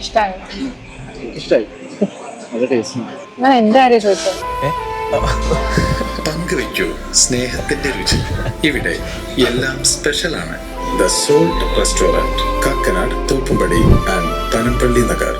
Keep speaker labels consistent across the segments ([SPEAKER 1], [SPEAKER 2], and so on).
[SPEAKER 1] ഇഷ്ടമായി
[SPEAKER 2] ഇഷ്ടമായി നല്ല ടേസ്റ്റ്
[SPEAKER 1] ഞാൻ എന്റെ കാര്യം ചോദിച്ചത്
[SPEAKER 3] പങ്കുവയ്ക്കൂ സ്നേഹത്തിന്റെ രുചി. ഇവിടെ എല്ലാം സ്പെഷ്യലാണ് the Salt restaurant Kakkanad Thoppumpady and Panampilly Nagar.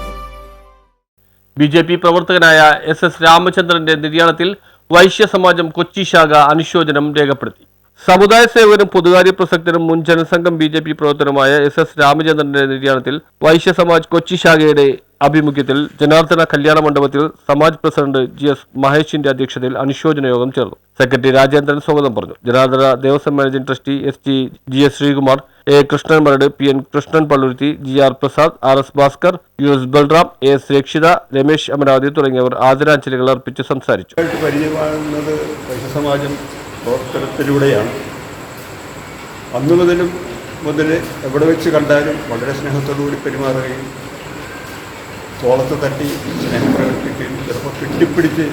[SPEAKER 4] B J P പ്രവർത്തകനായ എസ് എസ് രാമചന്ദ്രന്റെ നിര്യാണത്തിൽ വൈശ്യ സമാജം കൊച്ചി ശാഖ അനുശോചനം രേഖപ്പെടുത്തി. സമുദായ സേവകനും പൊതുകാര്യ പ്രസക്തനും മുൻ ജനസംഘം ബി ജെ പി പ്രവർത്തനമായ എസ് എസ് രാമചന്ദ്രന്റെ നിര്യാണത്തിൽ വൈശ്യ സമാജ് കൊച്ചി ശാഖയുടെ ആഭിമുഖ്യത്തിൽ ജനാർദ്ദന കല്യാണ മണ്ഡപത്തിൽ സമാജ് പ്രസിഡന്റ് ജി എസ് മഹേഷിന്റെ അധ്യക്ഷതയിൽ അനുശോചന യോഗം ചേർന്നു. സെക്രട്ടറി രാജേന്ദ്രൻ സ്വാഗതം പറഞ്ഞു. Janardhana Devaswom managing trustee S T G S Sreekumar A Krishnan Maradu P N Krishnan Palluruthy G R Prasad R S Bhaskar U S Balram A S Rakshitha Ramesh Amaravathi തുടങ്ങിയവർ ആദരാഞ്ജലികൾ അർപ്പിച്ച് സംസാരിച്ചു.
[SPEAKER 5] പ്രവർത്തനത്തിലൂടെയാണ്. അന്നു മുതലും മുതൽ എവിടെ വെച്ച് കണ്ടാലും വളരെ സ്നേഹത്തോടുകൂടി പെരുമാറുകയും തോളത്ത് തട്ടി സ്നേഹം പ്രകടിപ്പിക്കുകയും ചിലപ്പോൾ കെട്ടിപ്പിടിച്ച്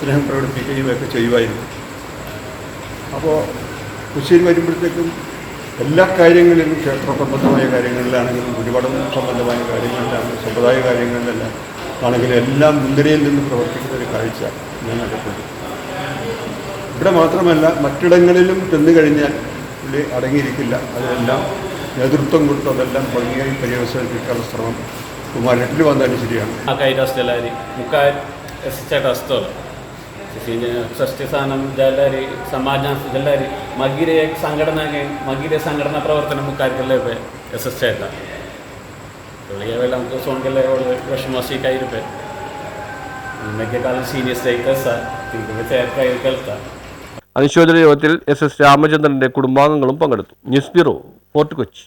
[SPEAKER 5] സ്നേഹം പ്രകടിപ്പിക്കുകയും ഒക്കെ ചെയ്യുമായിരുന്നു. അപ്പോൾ കൊച്ചിയിൽ വരുമ്പോഴത്തേക്കും എല്ലാ കാര്യങ്ങളിലും ക്ഷേത്ര സംബന്ധമായ കാര്യങ്ങളിലാണെങ്കിലും ഒരുപാട് സംബന്ധമായ കാര്യങ്ങളിലാണെങ്കിലും സമ്പ്രദായ കാര്യങ്ങളിലെല്ലാം. ആണെങ്കിലും എല്ലാം മുൻനിരയിൽ നിന്ന് പ്രവർത്തിക്കുന്ന ഒരു കാഴ്ച ഞാൻ കണ്ടിട്ടുണ്ട്. ഇവിടെ മാത്രമല്ല മറ്റിടങ്ങളിലും ചെന്നു കഴിഞ്ഞാൽ പുള്ളി അടങ്ങിയിരിക്കില്ല. അതെല്ലാം നേതൃത്വം കൊടുത്ത് അതെല്ലാം ഭംഗിയായി പര്യവസാനിപ്പിക്കാനുള്ള ശ്രമം. കുമാരട്ടിൽ വന്നാലും ശരിയാണ്.
[SPEAKER 6] ആ കൈരാസ്റ്റെല്ലാവരി മുക്കാൽ എസിച്ചേട്ട അസ്തോല പിന്നെ സ്ഥാനം ജല്ലാരി സമാജം ജല്ലാരി മകിരെ സംഘടന മകിരെ സംഘടന പ്രവർത്തനം മുക്കാർക്കെല്ലാം ഇപ്പം എസ് എസ് ചേട്ട തൊഴിലെല്ലാം നമുക്ക് സോൺകെല്ലാം ഉള്ള വിഷമശീക്കായിരിപ്പേ നിന്നൊക്കെ കാലം സീനിയസ് ആയി കസാ തിരികെ ചേർക്കായി കേൾക്കാം.
[SPEAKER 4] അനുശോചന യോഗത്തിൽ എസ് എസ് രാമചന്ദ്രന്റെ കുടുംബാംഗങ്ങളും പങ്കെടുത്തു. News bureau Fort Kochi.